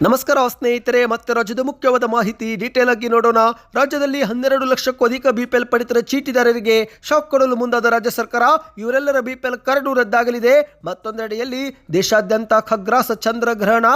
ನಮಸ್ಕಾರ ಸ್ನೇಹಿತರೆ, ಮತ್ತೆ ರಾಜ್ಯದ ಮುಖ್ಯವಾದ ಮಾಹಿತಿ ಡೀಟೇಲ್ ಆಗಿ ನೋಡೋಣ. ರಾಜ್ಯದಲ್ಲಿ ಹನ್ನೆರಡು ಲಕ್ಷಕ್ಕೂ ಅಧಿಕ ಬಿಪಿಎಲ್ ಪಡಿತರ ಚೀಟಿದಾರರಿಗೆ ಶಾಕ್ ಕೊಡಲು ಮುಂದಾದ ರಾಜ್ಯ ಸರ್ಕಾರ, ಇವರೆಲ್ಲರ ಬಿಪಿಎಲ್ ಕರಡು ರದ್ದಾಗಲಿದೆ. ಮತ್ತೊಂದೆಡೆಯಲ್ಲಿ ದೇಶಾದ್ಯಂತ ಖಗ್ರಾಸ ಚಂದ್ರಗ್ರಹಣ,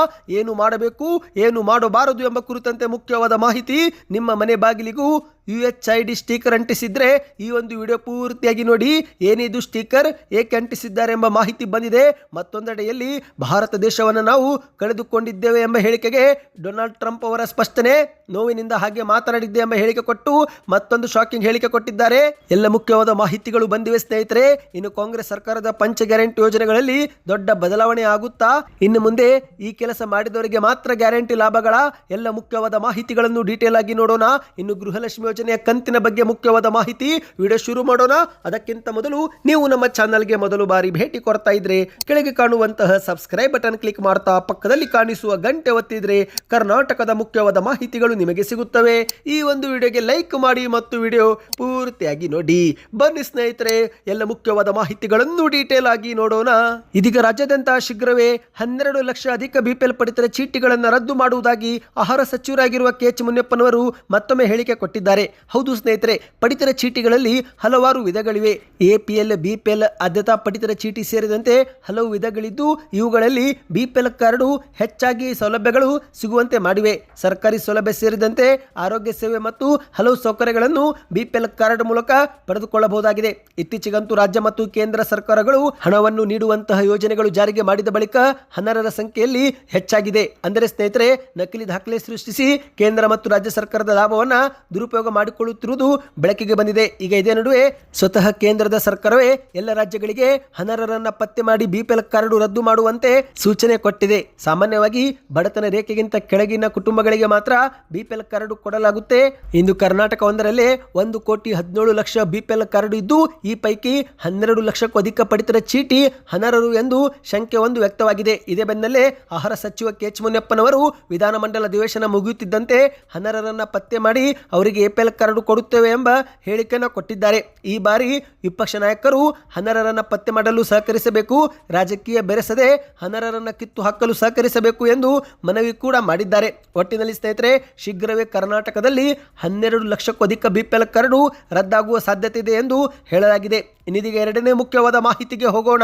ಏನು ಮಾಡಬೇಕು, ಏನು ಮಾಡಬಾರದು ಎಂಬ ಕುರಿತಂತೆ ಮುಖ್ಯವಾದ ಮಾಹಿತಿ ನಿಮ್ಮ ಮನೆ ಬಾಗಿಲಿಗೂ U H I D sticker ಅಂಟಿಸಿದ್ರೆ ಈ ಒಂದು ವಿಡಿಯೋ ಪೂರ್ತಿಯಾಗಿ ನೋಡಿ. ಏನಿದು ಸ್ಟಿಕರ್, ಏಕೆ ಅಂಟಿಸಿದ್ದಾರೆ ಎಂಬ ಮಾಹಿತಿ ಬಂದಿದೆ. ಮತ್ತೊಂದೆಡೆಯಲ್ಲಿ ಭಾರತ ದೇಶವನ್ನು ನಾವು ಕಳೆದುಕೊಂಡಿದ್ದೇವೆ ಎಂಬ ಹೇಳಿಕೆಗೆ ಡೊನಾಲ್ಡ್ ಟ್ರಂಪ್ ಅವರ ಸ್ಪಷ್ಟನೆ, ನೋವಿನಿಂದ ಹಾಗೆ ಮಾತನಾಡಿದ್ದೆ ಎಂಬ ಹೇಳಿಕೆ ಕೊಟ್ಟು ಮತ್ತೊಂದು ಶಾಕಿಂಗ್ ಹೇಳಿಕೆ ಕೊಟ್ಟಿದ್ದಾರೆ. ಎಲ್ಲ ಮುಖ್ಯವಾದ ಮಾಹಿತಿಗಳು ಬಂದಿವೆ ಸ್ನೇಹಿತರೆ. ಇನ್ನು ಕಾಂಗ್ರೆಸ್ ಸರ್ಕಾರದ ಪಂಚ ಗ್ಯಾರಂಟಿ ಯೋಜನೆಗಳಲ್ಲಿ ದೊಡ್ಡ ಬದಲಾವಣೆ ಆಗುತ್ತಾ? ಇನ್ನು ಮುಂದೆ ಈ ಕೆಲಸ ಮಾಡಿದವರಿಗೆ ಮಾತ್ರ ಗ್ಯಾರಂಟಿ ಲಾಭಗಳ ಎಲ್ಲ ಮುಖ್ಯವಾದ ಮಾಹಿತಿಗಳನ್ನು ಡೀಟೇಲ್ ಆಗಿ ನೋಡೋಣ. ಇನ್ನು ಗೃಹಲಕ್ಷ್ಮಿ ಯೋಜನೆಯ ಕಂತಿನ ಬಗ್ಗೆ ಮುಖ್ಯವಾದ ಮಾಹಿತಿ ವಿಡಿಯೋ ಶುರು ಮಾಡೋಣ. ಅದಕ್ಕಿಂತ ಮೊದಲು ನೀವು ನಮ್ಮ ಚಾನಲ್ಗೆ ಮೊದಲು ಬಾರಿ ಭೇಟಿ ಕೊಡ್ತಾ ಇದ್ರೆ ಕೆಳಗೆ ಕಾಣುವಂತಹ ಸಬ್ಸ್ಕ್ರೈಬ್ ಬಟನ್ ಕ್ಲಿಕ್ ಮಾಡ್ತಾ ಪಕ್ಕದಲ್ಲಿ ಕಾಣಿಸುವ ಗಂಟೆ ಒತ್ತಿದ್ರೆ ಕರ್ನಾಟಕದ ಮುಖ್ಯವಾದ ಮಾಹಿತಿಗಳು ನಿಮಗೆ ಸಿಗುತ್ತವೆ. ಈ ಒಂದು ವಿಡಿಯೋಗೆ ಲೈಕ್ ಮಾಡಿ ಮತ್ತು ವಿಡಿಯೋ ಪೂರ್ತಿಯಾಗಿ ನೋಡಿ. ಬನ್ನಿ ಸ್ನೇಹಿತರೆ, ಎಲ್ಲ ಮುಖ್ಯವಾದ ಮಾಹಿತಿಗಳನ್ನು ಡೀಟೇಲ್ ಆಗಿ ನೋಡೋಣ. ಇದೀಗ ರಾಜ್ಯಾದ್ಯಂತ ಶೀಘ್ರವೇ ಹನ್ನೆರಡು ಲಕ್ಷ ಅಧಿಕ ಬಿಪಿಎಲ್ ಪಡಿತರ ಚೀಟಿಗಳನ್ನು ರದ್ದು ಮಾಡುವುದಾಗಿ ಆಹಾರ ಸಚಿವರಾಗಿರುವ ಕೆ ಎಚ್ ಮುನಿಯಪ್ಪನವರು ಮತ್ತೊಮ್ಮೆ ಹೇಳಿಕೆ ಕೊಟ್ಟಿದ್ದಾರೆ. ಹೌದು ಸ್ನೇಹಿತರೆ, ಪಡಿತರ ಚೀಟಿಗಳಲ್ಲಿ ಹಲವಾರು ವಿಧಗಳಿವೆ. ಎಪಿಎಲ್ ಬಿಪಿಎಲ್ ಆದ್ಯತಾ ಪಡಿತರ ಚೀಟಿ ಸೇರಿದಂತೆ ಹಲವು ವಿಧಗಳಿದ್ದು, ಇವುಗಳಲ್ಲಿ ಬಿಪಿಎಲ್ ಕಾರ್ಡು ಹೆಚ್ಚಾಗಿ ಸೌಲಭ್ಯಗಳು ಸಿಗುವಂತೆ ಮಾಡಿವೆ. ಸರ್ಕಾರಿ ಸೌಲಭ್ಯ ಸೇರಿದಂತೆ ಆರೋಗ್ಯ ಸೇವೆ ಮತ್ತು ಹಲವು ಸೌಕರ್ಯಗಳನ್ನು ಬಿಪಿಎಲ್ ಕಾರ್ಡ್ ಮೂಲಕ ಪಡೆದುಕೊಳ್ಳಬಹುದಾಗಿದೆ. ಇತ್ತೀಚೆಗಂತೂ ರಾಜ್ಯ ಮತ್ತು ಕೇಂದ್ರ ಸರ್ಕಾರಗಳು ಹಣವನ್ನು ನೀಡುವಂತಹ ಯೋಜನೆಗಳು ಜಾರಿಗೆ ಮಾಡಿದ ಬಳಿಕ ಹನ್ನರರ ಸಂಖ್ಯೆಯಲ್ಲಿ ಹೆಚ್ಚಾಗಿದೆ. ಅಂದರೆ ಸ್ನೇಹಿತರೆ, ನಕಲಿ ದಾಖಲೆ ಸೃಷ್ಟಿಸಿ ಕೇಂದ್ರ ಮತ್ತು ರಾಜ್ಯ ಸರ್ಕಾರದ ಲಾಭವನ್ನು ದುರುಪಯೋಗ ಮಾಡಿಕೊಳ್ಳುತ್ತಿರುವುದು ಬೆಳಕಿಗೆ ಬಂದಿದೆ. ಈಗ ಇದೇ ನಡುವೆ ಸ್ವತಃ ಕೇಂದ್ರದ ಸರ್ಕಾರವೇ ಎಲ್ಲ ರಾಜ್ಯಗಳಿಗೆ ಅನರ್ಹರನ್ನ ಪತ್ತೆ ಮಾಡಿ ಬಿಪಿಎಲ್ ಕಾರ್ಡ್ ರದ್ದು ಮಾಡುವಂತೆ ಸೂಚನೆ ಕೊಟ್ಟಿದೆ. ಸಾಮಾನ್ಯವಾಗಿ ಬಡತನ ರೇಖೆಗಿಂತ ಕೆಳಗಿನ ಕುಟುಂಬಗಳಿಗೆ ಮಾತ್ರ ಬಿಪಿಎಲ್ ಕಾರ್ಡ್ ಕೊಡಲಾಗುತ್ತೆ. ಇಂದು ಕರ್ನಾಟಕ ಒಂದರಲ್ಲೇ ಒಂದು ಕೋಟಿ ಹದಿನೇಳು ಲಕ್ಷ ಬಿಪಿಎಲ್ ಕಾರ್ಡ್ ಇದ್ದು, ಈ ಪೈಕಿ ಹನ್ನೆರಡು ಲಕ್ಷಕ್ಕೂ ಅಧಿಕ ಪಡಿತರ ಚೀಟಿ ಅನರ್ಹರು ಎಂದು ಶಂಕೆ ಒಂದು ವ್ಯಕ್ತವಾಗಿದೆ. ಇದೇ ಬೆನ್ನಲ್ಲೇ ಆಹಾರ ಸಚಿವ ಕೆಚ್ ಮುನಿಯಪ್ಪನವರು ವಿಧಾನಮಂಡಲ ಅಧಿವೇಶನ ಮುಗಿಯುತ್ತಿದ್ದಂತೆ ಅನರ್ಹರನ್ನ ಪತ್ತೆ ಮಾಡಿ ಅವರಿಗೆ ಎಪಿಎಲ್ ಕಾರ್ಡ್ ಕೊಡುತ್ತೇವೆ ಎಂಬ ಹೇಳಿಕೆಯನ್ನು ಕೊಟ್ಟಿದ್ದಾರೆ. ಈ ಬಾರಿ ವಿಪಕ್ಷ ನಾಯಕರು ಹನರರನ್ನು ಪತ್ತೆ ಮಾಡಲು ಸಹಕರಿಸಬೇಕು, ರಾಜಕೀಯ ಬೆರೆಸದೆ ಹನರರನ್ನು ಕಿತ್ತು ಹಾಕಲು ಸಹಕರಿಸಬೇಕು ಎಂದು ಮನವಿ ಕೂಡ ಮಾಡಿದ್ದಾರೆ. ಒಟ್ಟಿನಲ್ಲಿ ಸ್ನೇಹಿತರೆ, ಶೀಘ್ರವೇ ಕರ್ನಾಟಕದಲ್ಲಿ ಹನ್ನೆರಡು ಲಕ್ಷಕ್ಕೂ ಅಧಿಕ ಬಿಪಿಎಲ್ ಕರಡು ರದ್ದಾಗುವ ಸಾಧ್ಯತೆ ಇದೆ ಎಂದು ಹೇಳಲಾಗಿದೆ. ಇನ್ನಿದೀಗ ಎರಡನೇ ಮುಖ್ಯವಾದ ಮಾಹಿತಿಗೆ ಹೋಗೋಣ.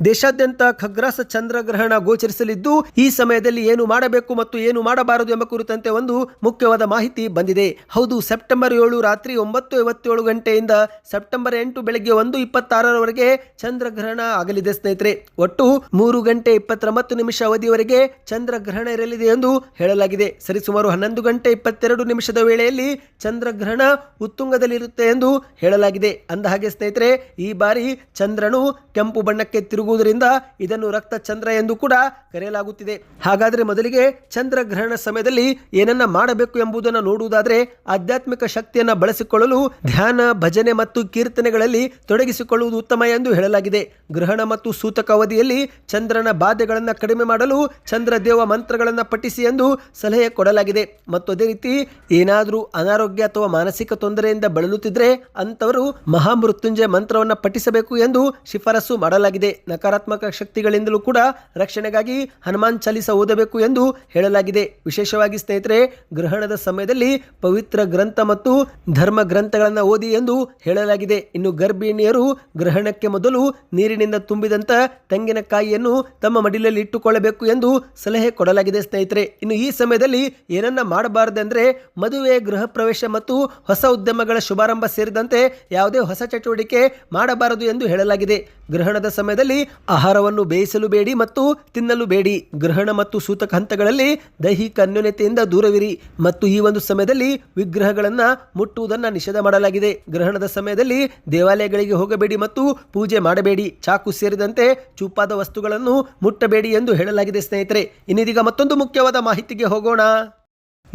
ದೇಶಾದ್ಯಂತ ಖಗ್ರಾಸ ಚಂದ್ರಗ್ರಹಣ ಗೋಚರಿಸಲಿದ್ದು, ಈ ಸಮಯದಲ್ಲಿ ಏನು ಮಾಡಬೇಕು ಮತ್ತು ಏನು ಮಾಡಬಾರದು ಎಂಬ ಕುರಿತಂತೆ ಒಂದು ಮುಖ್ಯವಾದ ಮಾಹಿತಿ ಬಂದಿದೆ. ಹೌದು, ಸೆಪ್ಟೆಂಬರ್ ಏಳು ರಾತ್ರಿ ಒಂಬತ್ತು ಐವತ್ತೇಳು ಗಂಟೆಯಿಂದ ಸೆಪ್ಟೆಂಬರ್ ಎಂಟು ಬೆಳಗ್ಗೆ ಒಂದು ಇಪ್ಪತ್ತಾರರವರೆಗೆ ಚಂದ್ರಗ್ರಹಣ ಆಗಲಿದೆ ಸ್ನೇಹಿತರೆ. ಒಟ್ಟು ಮೂರು ಗಂಟೆ ಇಪ್ಪತ್ತೊಂಬತ್ತು ನಿಮಿಷ ಅವಧಿಯವರೆಗೆ ಚಂದ್ರಗ್ರಹಣ ಇರಲಿದೆ ಎಂದು ಹೇಳಲಾಗಿದೆ. ಸರಿಸುಮಾರು ಹನ್ನೊಂದು ಗಂಟೆ ಇಪ್ಪತ್ತೆರಡು ನಿಮಿಷದ ವೇಳೆಯಲ್ಲಿ ಚಂದ್ರಗ್ರಹಣ ಉತ್ತುಂಗದಲ್ಲಿರುತ್ತೆ ಎಂದು ಹೇಳಲಾಗಿದೆ. ಅಂದ ಹಾಗೆ ಸ್ನೇಹಿತರೆ, ಈ ಬಾರಿ ಚಂದ್ರನು ಕೆಂಪು ಬಣ್ಣಕ್ಕೆ ತಿರುಗುವುದರಿಂದ ಇದನ್ನು ರಕ್ತ ಚಂದ್ರ ಎಂದು ಕೂಡ ಕರೆಯಲಾಗುತ್ತಿದೆ. ಹಾಗಾದರೆ ಮೊದಲಿಗೆ ಚಂದ್ರಗ್ರಹಣ ಸಮಯದಲ್ಲಿ ಏನನ್ನ ಮಾಡಬೇಕು ಎಂಬುದನ್ನು ನೋಡುವುದಾದರೆ ಆಧ್ಯಾತ್ಮಿಕ ಶಕ್ತಿಯನ್ನು ಬಳಸಿಕೊಳ್ಳಲು ಧ್ಯಾನ, ಭಜನೆ ಮತ್ತು ಕೀರ್ತನೆಗಳಲ್ಲಿ ತೊಡಗಿಸಿಕೊಳ್ಳುವುದು ಉತ್ತಮ ಎಂದು ಹೇಳಲಾಗಿದೆ. ಗ್ರಹಣ ಮತ್ತು ಸೂತಕ ಅವಧಿಯಲ್ಲಿ ಚಂದ್ರನ ಬಾಧೆಗಳನ್ನು ಕಡಿಮೆ ಮಾಡಲು ಚಂದ್ರದೇವ ಮಂತ್ರಗಳನ್ನು ಪಠಿಸಿ ಎಂದು ಸಲಹೆ ಕೊಡಲಾಗಿದೆ. ಮತ್ತು ಅದೇ ರೀತಿ ಏನಾದರೂ ಅನಾರೋಗ್ಯ ಅಥವಾ ಮಾನಸಿಕ ತೊಂದರೆಯಿಂದ ಬಳಲುತ್ತಿದ್ರೆ ಅಂತವರು ಮಹಾಮೃತ್ಯುಂಜಯ ಮಂತ್ರವನ್ನು ಪಠಿಸಬೇಕು ಎಂದು ಶಿಫಾರಸು ಮಾಡಲಾಗಿದೆ. ನಕಾರಾತ್ಮಕ ಶಕ್ತಿಗಳಿಂದಲೂ ಕೂಡ ರಕ್ಷಣೆಗಾಗಿ ಹನುಮಾನ್ ಚಾಲಿಸ ಓದಬೇಕು ಎಂದು ಹೇಳಲಾಗಿದೆ. ವಿಶೇಷವಾಗಿ ಸ್ನೇಹಿತರೆ, ಗ್ರಹಣದ ಸಮಯದಲ್ಲಿ ಪವಿತ್ರ ಗ್ರಂಥ ಮತ್ತು ಧರ್ಮ ಗ್ರಂಥಗಳನ್ನು ಓದಿ ಎಂದು ಹೇಳಲಾಗಿದೆ. ಇನ್ನು ಗರ್ಭಿಣಿಯರು ಗ್ರಹಣಕ್ಕೆ ಮೊದಲು ನೀರಿನಿಂದ ತುಂಬಿದಂತ ತೆಂಗಿನಕಾಯಿಯನ್ನು ತಮ್ಮ ಮಡಿಲಲ್ಲಿ ಇಟ್ಟುಕೊಳ್ಳಬೇಕು ಎಂದು ಸಲಹೆ ಕೊಡಲಾಗಿದೆ ಸ್ನೇಹಿತರೆ. ಇನ್ನು ಈ ಸಮಯದಲ್ಲಿ ಏನನ್ನ ಮಾಡಬಾರದೆಂದರೆ ಮದುವೆ, ಗೃಹ ಪ್ರವೇಶ ಮತ್ತು ಹೊಸ ಉದ್ಯಮಗಳ ಶುಭಾರಂಭ ಸೇರಿದಂತೆ ಯಾವುದೇ ಹೊಸ ಚಟುವಟಿಕೆ ಮಾಡಬಾರದು ಎಂದು ಹೇಳಲಾಗಿದೆ. ಗ್ರಹಣದ ಸಮಯದಲ್ಲಿ ಆಹಾರವನ್ನು ಬೇಯಿಸಲು ಬೇಡಿ ಮತ್ತು ತಿನ್ನಲು ಬೇಡಿ. ಗ್ರಹಣ ಮತ್ತು ಸೂತಕ ಹಂತಗಳಲ್ಲಿ ದೈಹಿಕ ಅನ್ಯೋನ್ಯತೆಯಿಂದ ದೂರವಿರಿ ಮತ್ತು ಈ ಒಂದು ಸಮಯದಲ್ಲಿ ವಿಗ್ರಹಗಳನ್ನು ಮುಟ್ಟುವುದನ್ನು ನಿಷೇಧ ಮಾಡಲಾಗಿದೆ. ಗ್ರಹಣದ ಸಮಯದಲ್ಲಿ ದೇವಾಲಯಗಳಿಗೆ ಹೋಗಬೇಡಿ ಮತ್ತು ಪೂಜೆ ಮಾಡಬೇಡಿ. ಚಾಕು ಸೇರಿದಂತೆ ಚೂಪಾದ ವಸ್ತುಗಳನ್ನು ಮುಟ್ಟಬೇಡಿ ಎಂದು ಹೇಳಲಾಗಿದೆ ಸ್ನೇಹಿತರೆ. ಇನ್ನಿದೀಗ ಮತ್ತೊಂದು ಮುಖ್ಯವಾದ ಮಾಹಿತಿಗೆ ಹೋಗೋಣ.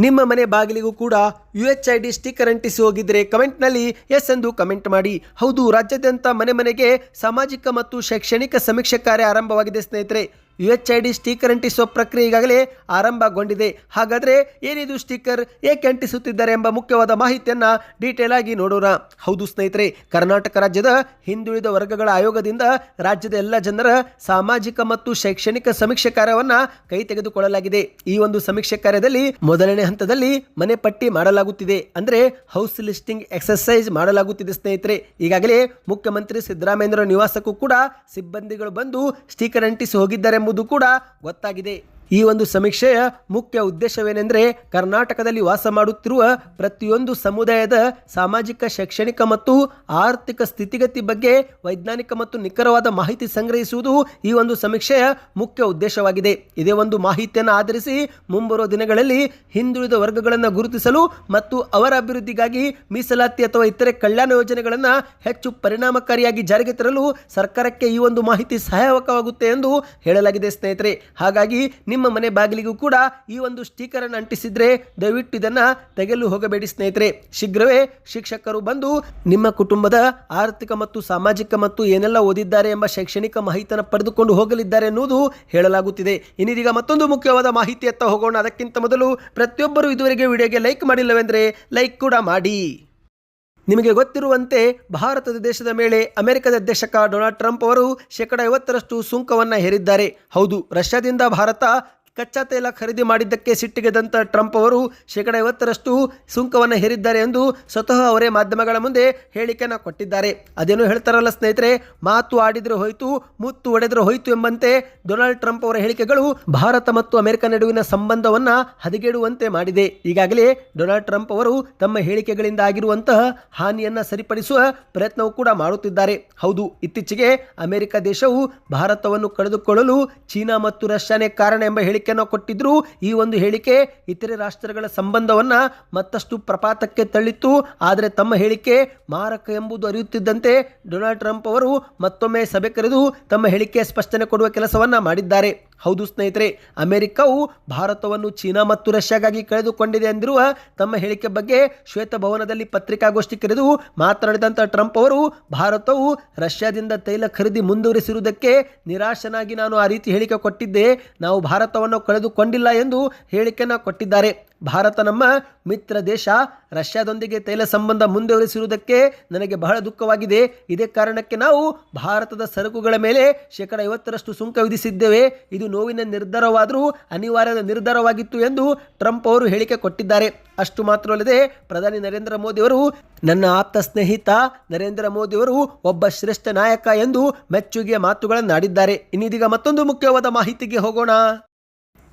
ನಿಮ್ಮ ಮನೆ ಬಾಗಿಲಿಗೂ ಕೂಡ U H I D sticker ಅಂಟಿಸಿ ಹೋಗಿದ್ರೆ ಕಮೆಂಟ್ನಲ್ಲಿ ಎಸ್ ಎಂದು ಕಮೆಂಟ್ ಮಾಡಿ. ಹೌದು, ರಾಜ್ಯಾದ್ಯಂತ ಮನೆ ಮನೆಗೆ ಸಾಮಾಜಿಕ ಮತ್ತು ಶೈಕ್ಷಣಿಕ ಸಮೀಕ್ಷೆ ಕಾರ್ಯ ಆರಂಭವಾಗಿದೆ ಸ್ನೇಹಿತರೆ. U H I D sticker ಅಂಟಿಸುವ ಪ್ರಕ್ರಿಯೆ ಈಗಾಗಲೇ ಆರಂಭಗೊಂಡಿದೆ. ಹಾಗಾದರೆ ಏನಿದು ಸ್ಟಿಕರ್ ಏಕೆ ಅಂಟಿಸುತ್ತಿದ್ದಾರೆ ಎಂಬ ಮುಖ್ಯವಾದ ಮಾಹಿತಿಯನ್ನು ಡೀಟೇಲ್ ಆಗಿ ನೋಡೋಣ. ಹೌದು ಸ್ನೇಹಿತರೆ, ಕರ್ನಾಟಕ ರಾಜ್ಯದ ಹಿಂದುಳಿದ ವರ್ಗಗಳ ಆಯೋಗದಿಂದ ರಾಜ್ಯದ ಎಲ್ಲ ಜನರ ಸಾಮಾಜಿಕ ಮತ್ತು ಶೈಕ್ಷಣಿಕ ಸಮೀಕ್ಷೆ ಕಾರ್ಯವನ್ನು ಕೈ ತೆಗೆದುಕೊಳ್ಳಲಾಗಿದೆ. ಈ ಒಂದು ಸಮೀಕ್ಷೆ ಕಾರ್ಯದಲ್ಲಿ ಮೊದಲನೇ ಹಂತದಲ್ಲಿ ಮನೆ ಪಟ್ಟಿ ಮಾಡಲಾಗುತ್ತಿದೆ. ಅಂದರೆ ಹೌಸ್ ಲಿಸ್ಟಿಂಗ್ ಎಕ್ಸರ್ಸೈಸ್ ಮಾಡಲಾಗುತ್ತಿದೆ ಸ್ನೇಹಿತರೆ. ಈಗಾಗಲೇ ಮುಖ್ಯಮಂತ್ರಿ ಸಿದ್ದರಾಮಯ್ಯರ ನಿವಾಸಕ್ಕೂ ಕೂಡ ಸಿಬ್ಬಂದಿಗಳು ಬಂದು ಸ್ಟಿಕರ್ ಅಂಟಿಸಿ ಹೋಗಿದ್ದಾರೆಂಬುದು ಕೂಡ ಗೊತ್ತಾಗಿದೆ. ಈ ಒಂದು ಸಮೀಕ್ಷೆಯ ಮುಖ್ಯ ಉದ್ದೇಶವೇನೆಂದರೆ ಕರ್ನಾಟಕದಲ್ಲಿ ವಾಸ ಮಾಡುತ್ತಿರುವ ಪ್ರತಿಯೊಂದು ಸಮುದಾಯದ ಸಾಮಾಜಿಕ, ಶೈಕ್ಷಣಿಕ ಮತ್ತು ಆರ್ಥಿಕ ಸ್ಥಿತಿಗತಿ ಬಗ್ಗೆ ವೈಜ್ಞಾನಿಕ ಮತ್ತು ನಿಖರವಾದ ಮಾಹಿತಿ ಸಂಗ್ರಹಿಸುವುದು ಈ ಒಂದು ಸಮೀಕ್ಷೆಯ ಮುಖ್ಯ ಉದ್ದೇಶವಾಗಿದೆ. ಇದೇ ಒಂದು ಮಾಹಿತಿಯನ್ನು ಆಧರಿಸಿ ಮುಂಬರುವ ದಿನಗಳಲ್ಲಿ ಹಿಂದುಳಿದ ವರ್ಗಗಳನ್ನು ಗುರುತಿಸಲು ಮತ್ತು ಅವರ ಅಭಿವೃದ್ಧಿಗಾಗಿ ಮೀಸಲಾತಿ ಅಥವಾ ಇತರೆ ಕಲ್ಯಾಣ ಯೋಜನೆಗಳನ್ನು ಹೆಚ್ಚು ಪರಿಣಾಮಕಾರಿಯಾಗಿ ಜಾರಿಗೆ ತರಲು ಸರ್ಕಾರಕ್ಕೆ ಈ ಒಂದು ಮಾಹಿತಿ ಸಹಾಯಕವಾಗುತ್ತೆ ಎಂದು ಹೇಳಲಾಗಿದೆ ಸ್ನೇಹಿತರೆ. ಹಾಗಾಗಿ ನಿಮ್ಮ ಮನೆ ಬಾಗಿಲಿಗೂ ಕೂಡ ಈ ಒಂದು ಸ್ಟಿಕರ್ ಅನ್ನು ಅಂಟಿಸಿದ್ರೆ ದಯವಿಟ್ಟು ಇದನ್ನ ತೆಗೆಯಲು ಹೋಗಬೇಡಿ ಸ್ನೇಹಿತರೆ. ಶೀಘ್ರವೇ ಶಿಕ್ಷಕರು ಬಂದು ನಿಮ್ಮ ಕುಟುಂಬದ ಆರ್ಥಿಕ ಮತ್ತು ಸಾಮಾಜಿಕ ಮತ್ತು ಏನೆಲ್ಲ ಓದಿದ್ದಾರೆ ಎಂಬ ಶೈಕ್ಷಣಿಕ ಮಾಹಿತಿಯನ್ನು ಪಡೆದುಕೊಂಡು ಹೋಗಲಿದ್ದಾರೆ ಎನ್ನುವುದು ಹೇಳಲಾಗುತ್ತಿದೆ. ಇನ್ನಿದೀಗ ಮತ್ತೊಂದು ಮುಖ್ಯವಾದ ಮಾಹಿತಿಯತ್ತ ಹೋಗೋಣ. ಅದಕ್ಕಿಂತ ಮೊದಲು ಪ್ರತಿಯೊಬ್ಬರು ಇದುವರೆಗೆ ವಿಡಿಯೋಗೆ ಲೈಕ್ ಮಾಡಿಲ್ಲವೆಂದರೆ ಲೈಕ್ ಕೂಡ ಮಾಡಿ. ನಿಮಗೆ ಗೊತ್ತಿರುವಂತೆ ಭಾರತದ ದೇಶದ ಮೇಲೆ ಅಮೆರಿಕದ ಅಧ್ಯಕ್ಷಕ ಡೊನಾಲ್ಡ್ ಟ್ರಂಪ್ ಅವರು ಶೇಕಡ ಐವತ್ತರಷ್ಟು ಸುಂಕವನ್ನು ಹೇರಿದ್ದಾರೆ. ಹೌದು, ರಷ್ಯಾದಿಂದ ಭಾರತ ಕಚ್ಚಾ ತೈಲ ಖರೀದಿ ಮಾಡಿದ್ದಕ್ಕೆ ಸಿಟ್ಟಿಗೆದಂತ ಟ್ರಂಪ್ ಅವರು ಶೇಕಡ ಐವತ್ತರಷ್ಟು ಸುಂಕವನ್ನು ಹೇರಿದ್ದಾರೆ ಎಂದು ಸ್ವತಃ ಅವರೇ ಮಾಧ್ಯಮಗಳ ಮುಂದೆ ಹೇಳಿಕೆಯನ್ನು ಕೊಟ್ಟಿದ್ದಾರೆ. ಅದೇನು ಹೇಳ್ತಾರಲ್ಲ ಸ್ನೇಹಿತರೆ, ಮಾತು ಆಡಿದ್ರೆ ಹೋಯಿತು, ಮುತ್ತು ಒಡೆದ್ರೆ ಹೋಯಿತು ಎಂಬಂತೆ ಡೊನಾಲ್ಡ್ ಟ್ರಂಪ್ ಅವರ ಹೇಳಿಕೆಗಳು ಭಾರತ ಮತ್ತು ಅಮೆರಿಕ ನಡುವಿನ ಸಂಬಂಧವನ್ನ ಹದಗೆಡುವಂತೆ ಮಾಡಿದೆ. ಈಗಾಗಲೇ ಡೊನಾಲ್ಡ್ ಟ್ರಂಪ್ ಅವರು ತಮ್ಮ ಹೇಳಿಕೆಗಳಿಂದ ಆಗಿರುವಂತಹ ಹಾನಿಯನ್ನ ಸರಿಪಡಿಸುವ ಪ್ರಯತ್ನವೂ ಕೂಡ ಮಾಡುತ್ತಿದ್ದಾರೆ. ಹೌದು, ಇತ್ತೀಚೆಗೆ ಅಮೆರಿಕ ದೇಶವು ಭಾರತವನ್ನು ಕಳೆದುಕೊಳ್ಳಲು ಚೀನಾ ಮತ್ತು ರಷ್ಯಾನೇ ಕಾರಣ ಎಂಬ ಹೇಳಿಕೆಯನ್ನು ಕೊಟ್ಟಿದ್ರು ಈ ಒಂದು ಹೇಳಿಕೆ ಇತರೆ ರಾಷ್ಟ್ರಗಳ ಸಂಬಂಧವನ್ನ ಮತ್ತಷ್ಟು ಪ್ರಪಾತಕ್ಕೆ ತಳ್ಳಿತ್ತು. ಆದರೆ ತಮ್ಮ ಹೇಳಿಕೆ ಮಾರಕ ಎಂಬುದು ಅರಿಯುತ್ತಿದ್ದಂತೆ ಡೊನಾಲ್ಡ್ ಟ್ರಂಪ್ ಅವರು ಮತ್ತೊಮ್ಮೆ ಸಭೆ ಕರೆದು ತಮ್ಮ ಹೇಳಿಕೆ ಸ್ಪಷ್ಟನೆ ಕೊಡುವ ಕೆಲಸವನ್ನ ಮಾಡಿದ್ದಾರೆ. ಹೌದು ಸ್ನೇಹಿತರೆ, ಅಮೆರಿಕವು ಭಾರತವನ್ನು ಚೀನಾ ಮತ್ತು ರಷ್ಯಾಗಾಗಿ ಕಳೆದುಕೊಂಡಿದೆ ಎಂದಿರುವ ತಮ್ಮ ಹೇಳಿಕೆ ಬಗ್ಗೆ ಶ್ವೇತಭವನದಲ್ಲಿ ಪತ್ರಿಕಾಗೋಷ್ಠಿ ಕರೆದು ಮಾತನಾಡಿದಂಥ ಟ್ರಂಪ್ ಅವರು, ಭಾರತವು ರಷ್ಯಾದಿಂದ ತೈಲ ಖರೀದಿ ಮುಂದುವರಿಸಿರುವುದಕ್ಕೆ ನಿರಾಶನಾಗಿ ನಾನು ಆ ರೀತಿ ಹೇಳಿಕೆ ಕೊಟ್ಟಿದ್ದೆ, ನಾವು ಭಾರತವನ್ನು ಕಳೆದುಕೊಂಡಿಲ್ಲ ಎಂದು ಹೇಳಿಕೆಯನ್ನು ಕೊಟ್ಟಿದ್ದಾರೆ. ಭಾರತ ನಮ್ಮ ಮಿತ್ರ ದೇಶ. ರಷ್ಯಾದೊಂದಿಗೆ ತೈಲ ಸಂಬಂಧ ಮುಂದುವರಿಸಿರುವುದಕ್ಕೆ ನನಗೆ ಬಹಳ ದುಃಖವಾಗಿದೆ. ಇದೇ ಕಾರಣಕ್ಕೆ ನಾವು ಭಾರತದ ಸರಕುಗಳ ಮೇಲೆ ಶೇಕಡ ಐವತ್ತರಷ್ಟು ಸುಂಕ ವಿಧಿಸಿದ್ದೇವೆ. ಇದು ನೋವಿನ ನಿರ್ಧಾರವಾದರೂ ಅನಿವಾರ್ಯದ ನಿರ್ಧಾರವಾಗಿತ್ತು ಎಂದು ಟ್ರಂಪ್ ಅವರು ಹೇಳಿಕೆ ಕೊಟ್ಟಿದ್ದಾರೆ. ಅಷ್ಟು ಮಾತ್ರವಲ್ಲದೆ ಪ್ರಧಾನಿ ನರೇಂದ್ರ ಮೋದಿಯವರು ನನ್ನ ಆಪ್ತ ಸ್ನೇಹಿತ ನರೇಂದ್ರ ಮೋದಿಯವರು ಒಬ್ಬ ಶ್ರೇಷ್ಠ ನಾಯಕ ಎಂದು ಮೆಚ್ಚುಗೆಯ ಮಾತುಗಳನ್ನಾಡಿದ್ದಾರೆ. ಇನ್ನಿದೀಗ ಮತ್ತೊಂದು ಮುಖ್ಯವಾದ ಮಾಹಿತಿಗೆ ಹೋಗೋಣ.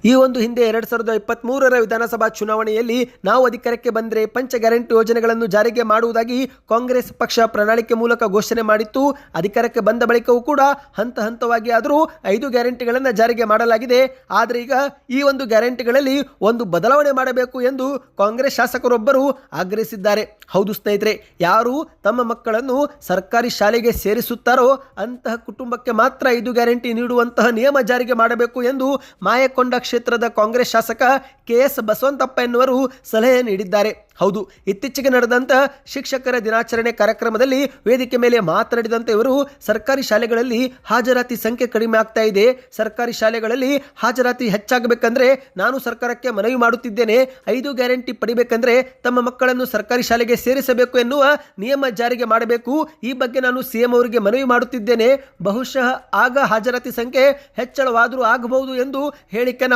ಈ ಒಂದು ಹಿಂದೆ ಎರಡು ಸಾವಿರದ ಇಪ್ಪತ್ತ್ ಮೂರರ ವಿಧಾನಸಭಾ ಚುನಾವಣೆಯಲ್ಲಿ ನಾವು ಅಧಿಕಾರಕ್ಕೆ ಬಂದರೆ ಪಂಚ ಗ್ಯಾರಂಟಿ ಯೋಜನೆಗಳನ್ನು ಜಾರಿಗೆ ಮಾಡುವುದಾಗಿ ಕಾಂಗ್ರೆಸ್ ಪಕ್ಷ ಪ್ರಣಾಳಿಕೆ ಮೂಲಕ ಘೋಷಣೆ ಮಾಡಿತ್ತು. ಅಧಿಕಾರಕ್ಕೆ ಬಂದ ಬಳಿಕವೂ ಕೂಡ ಹಂತ ಹಂತವಾಗಿ ಆದರೂ ಐದು ಗ್ಯಾರಂಟಿಗಳನ್ನು ಜಾರಿಗೆ ಮಾಡಲಾಗಿದೆ. ಆದರೆ ಈಗ ಈ ಒಂದು ಗ್ಯಾರಂಟಿಗಳಲ್ಲಿ ಒಂದು ಬದಲಾವಣೆ ಮಾಡಬೇಕು ಎಂದು ಕಾಂಗ್ರೆಸ್ ಶಾಸಕರೊಬ್ಬರು ಆಗ್ರಹಿಸಿದ್ದಾರೆ. ಹೌದು ಸ್ನೇಹಿತರೆ, ಯಾರು ತಮ್ಮ ಮಕ್ಕಳನ್ನು ಸರ್ಕಾರಿ ಶಾಲೆಗೆ ಸೇರಿಸುತ್ತಾರೋ ಅಂತಹ ಕುಟುಂಬಕ್ಕೆ ಮಾತ್ರ ಐದು ಗ್ಯಾರಂಟಿ ನೀಡುವಂತಹ ನಿಯಮ ಜಾರಿಗೆ ಮಾಡಬೇಕು ಎಂದು ಮಾಯಕೊಂಡ ಕ್ಷೇತ್ರದ ಕಾಂಗ್ರೆಸ್ ಶಾಸಕ ಕೆ ಎಸ್ ಬಸವಂತಪ್ಪ ಎನ್ನುವರು ಸಲಹೆ ನೀಡಿದ್ದಾರೆ. ಹೌದು, ಇತ್ತೀಚೆಗೆ ನಡೆದಂತ ಶಿಕ್ಷಕರ ದಿನಾಚರಣೆ ಕಾರ್ಯಕ್ರಮದಲ್ಲಿ ವೇದಿಕೆ ಮೇಲೆ ಮಾತನಾಡಿದಂತೆ ಇವರು ಸರ್ಕಾರಿ ಶಾಲೆಗಳಲ್ಲಿ ಹಾಜರಾತಿ ಸಂಖ್ಯೆ ಕಡಿಮೆ ಆಗ್ತಾ ಇದೆ. ಸರ್ಕಾರಿ ಶಾಲೆಗಳಲ್ಲಿ ಹಾಜರಾತಿ ಹೆಚ್ಚಾಗಬೇಕಂದ್ರೆ ನಾನು ಸರ್ಕಾರಕ್ಕೆ ಮನವಿ ಮಾಡುತ್ತಿದ್ದೇನೆ. ಐದು ಗ್ಯಾರಂಟಿ ಪಡಿಬೇಕಂದ್ರೆ ತಮ್ಮ ಮಕ್ಕಳನ್ನು ಸರ್ಕಾರಿ ಶಾಲೆಗೆ ಸೇರಿಸಬೇಕು ಎನ್ನುವ ನಿಯಮ ಜಾರಿಗೆ ಮಾಡಬೇಕು. ಈ ಬಗ್ಗೆ ನಾನು ಸಿಎಂ ಅವರಿಗೆ ಮನವಿ ಮಾಡುತ್ತಿದ್ದೇನೆ. ಬಹುಶಃ ಆಗ ಹಾಜರಾತಿ ಸಂಖ್ಯೆ ಹೆಚ್ಚಳವಾದರೂ ಆಗಬಹುದು ಎಂದು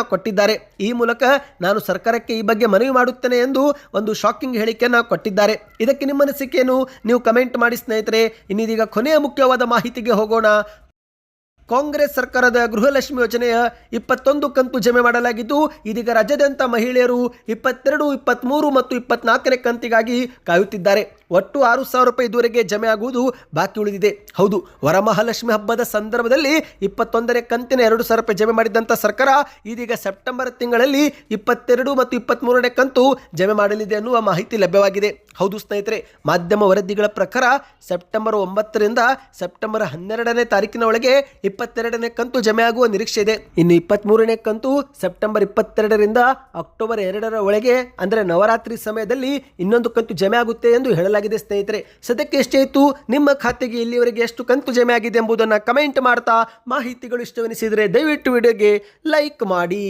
ಹೇಳಿಕೆಯನ್ನು ಕೊಟ್ಟಿದ್ದಾರೆ. ಈ ಮೂಲಕ ನಾನು ಸರ್ಕಾರಕ್ಕೆ ಈ ಬಗ್ಗೆ ಮನವಿ ಮಾಡುತ್ತೇನೆ ಎಂದು ಒಂದು ಶಾಕಿಂಗ್ ಹೇಳಿಕೆಯನ್ನು ಕೊಟ್ಟಿದ್ದಾರೆ. ಇದಕ್ಕೆ ನಿಮ್ಮ ಅನಿಸಿಕೆಯನ್ನು ನೀವು ಕಮೆಂಟ್ ಮಾಡಿ ಸ್ನೇಹಿತರೆ. ಇನ್ನಿದೀಗ ಕೊನೆಯ ಮುಖ್ಯವಾದ ಮಾಹಿತಿಗೆ ಹೋಗೋಣ. ಕಾಂಗ್ರೆಸ್ ಸರ್ಕಾರದ ಗೃಹಲಕ್ಷ್ಮಿ ಯೋಜನೆಯ ಇಪ್ಪತ್ತೊಂದು ಕಂತು ಜಮೆ ಮಾಡಲಾಗಿದ್ದು, ಇದೀಗ ರಾಜ್ಯಾದ್ಯಂತ ಮಹಿಳೆಯರು ಇಪ್ಪತ್ತೆರಡು ಇಪ್ಪತ್ತ್ಮೂರು ಮತ್ತು ಇಪ್ಪತ್ನಾಲ್ಕನೇ ಕಂತಿಗಾಗಿ ಕಾಯುತ್ತಿದ್ದಾರೆ. ಒಟ್ಟು ಆರು ಸಾವಿರ ರೂಪಾಯಿ ಇದುವರೆಗೆ ಜಮೆ ಆಗುವುದು ಬಾಕಿ ಉಳಿದಿದೆ. ಹೌದು, ವರಮಹಾಲಕ್ಷ್ಮಿ ಹಬ್ಬದ ಸಂದರ್ಭದಲ್ಲಿ ಇಪ್ಪತ್ತೊಂದನೇ ಕಂತಿನ ಎರಡು ಸಾವಿರ ರೂಪಾಯಿ ಜಮೆ ಮಾಡಿದಂಥ ಸರ್ಕಾರ ಇದೀಗ ಸೆಪ್ಟೆಂಬರ್ ತಿಂಗಳಲ್ಲಿ ಇಪ್ಪತ್ತೆರಡು ಮತ್ತು ಇಪ್ಪತ್ತ್ಮೂರನೇ ಕಂತು ಜಮೆ ಮಾಡಲಿದೆ ಅನ್ನುವ ಮಾಹಿತಿ ಲಭ್ಯವಾಗಿದೆ. ಹೌದು ಸ್ನೇಹಿತರೆ, ಮಾಧ್ಯಮ ವರದಿಗಳ ಪ್ರಕಾರ ಸೆಪ್ಟೆಂಬರ್ ಒಂಬತ್ತರಿಂದ ಸೆಪ್ಟೆಂಬರ್ ಹನ್ನೆರಡನೇ ತಾರೀಕಿನ ಒಳಗೆ ಇಪ್ಪತ್ತೆರಡನೇ ಕಂತು ಜಮೆ ಆಗುವ ನಿರೀಕ್ಷೆ ಇದೆ. ಇನ್ನು ಇಪ್ಪತ್ತ್ಮೂರನೇ ಕಂತು ಸೆಪ್ಟೆಂಬರ್ ಇಪ್ಪತ್ತೆರಡರಿಂದ ಅಕ್ಟೋಬರ್ ಎರಡರ ಒಳಗೆ, ಅಂದರೆ ನವರಾತ್ರಿ ಸಮಯದಲ್ಲಿ ಇನ್ನೊಂದು ಕಂತು ಜಮೆ ಆಗುತ್ತೆ ಎಂದು ಹೇಳಲಾಗಿದೆ. ಮಾಡಲಾಗಿದೆ ಸ್ನೇಹಿತರೆ. ಸದ್ಯಕ್ಕೆ ಎಷ್ಟೇ ನಿಮ್ಮ ಖಾತೆಗೆ ಇಲ್ಲಿವರೆಗೆ ಎಷ್ಟು ಕಂತು ಜಮೆ ಆಗಿದೆ ಎಂಬುದನ್ನು ಕಮೆಂಟ್ ಮಾಡ್ತಾ ಮಾಹಿತಿಗಳು ಇಷ್ಟವೆನಿಸಿದರೆ ದಯವಿಟ್ಟು ವಿಡಿಯೋಗೆ ಲೈಕ್ ಮಾಡಿ.